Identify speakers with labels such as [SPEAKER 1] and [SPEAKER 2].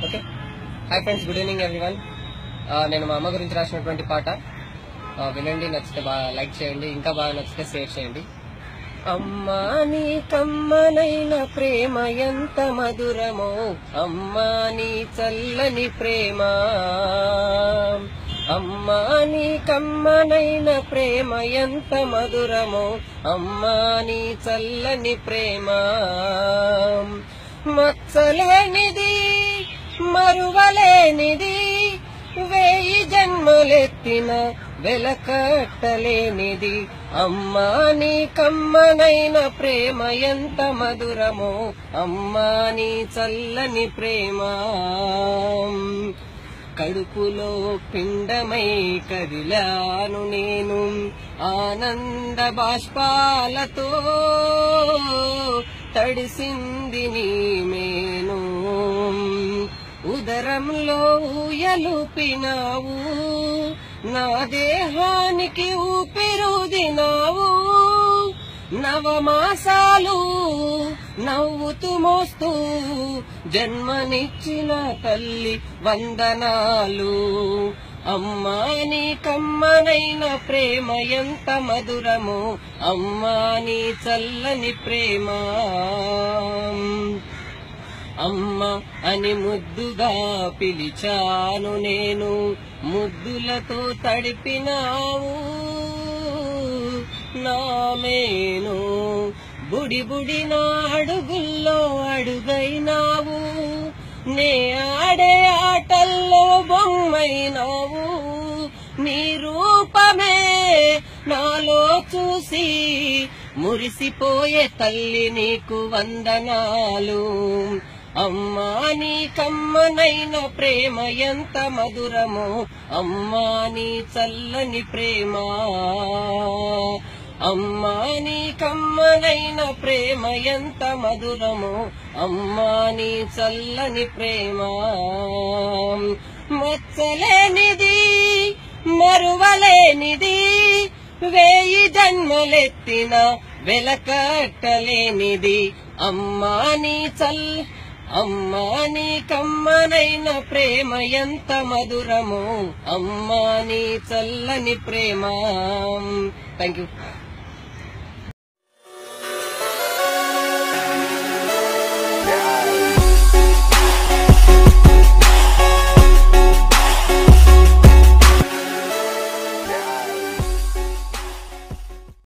[SPEAKER 1] Friends good evening everyone నేను మా అమ్మ గురించి రాసినటువంటి పాట. వినండి నచ్చితే బాగా లైక్ చేయండి ఇంకా బాగా నచ్చితే షేర్ చేయండి. అమ్మా నీ కమ్మనైన ప్రేమ ఎంత మధురమో. అమ్మా నీ చల్లని ప్రేమ. అమ్మా నీ కమ్మనైన ప్రేమ ఎంత మధురమో. అమ్మా నీ చల్లని ప్రేమ. మచ్చలేనిది మరువలేనిది. వేయి జన్మలెత్తిన వెలకట్టలేనిది. అమ్మా నీ కమ్మనైన ప్రేమ ఎంత మధురమో. అమ్మా నీ చల్లని ప్రేమ. కడుపులో పిండమై కదిలాను నేను ఆనంద బాష్పాలతో. తడిసింది నీ ఉదరంలో ఊయలుపినావు నా దేహానికి ఊపిరుదినావు. నవమాసాలు నవ్వుతూ మోస్తూ జన్మనిచ్చిన తల్లి వందనాలు. అమ్మా నీ కమ్మనైన ప్రేమ ఎంత మధురమో. అమ్మా నీ చల్లని ప్రేమ. అమ్మ అని ముద్దుగా పిలిచాను నేను. ముద్దులతో తడిపినావు నామేను బుడి బుడి నా అడుగుల్లో అడుగైనావు. నే ఆడే ఆటల్లో బొమ్మైనావు. నీ రూపమే నాలో చూసి మురిసిపోయే తల్లి నీకు వందనాలు. అమ్మా నీ కమ్మనైన ప్రేమ ఎంత మధురము. అమ్మా నీ చల్లని ప్రేమ. అమ్మా నీ కమ్మనైన ప్రేమ ఎంత మధురము. అమ్మా నీ చల్లని ప్రేమ. మచ్చలేనిది మరువలేనిది వేయి జన్మలెత్తిన వెలకట్టలేనిది. అమ్మా నీ చల్ అమ్మా నీ కమ్మనైన ప్రేమ ఎంత మధురమో. అమ్మా నీ చల్లని ప్రేమ. Thank you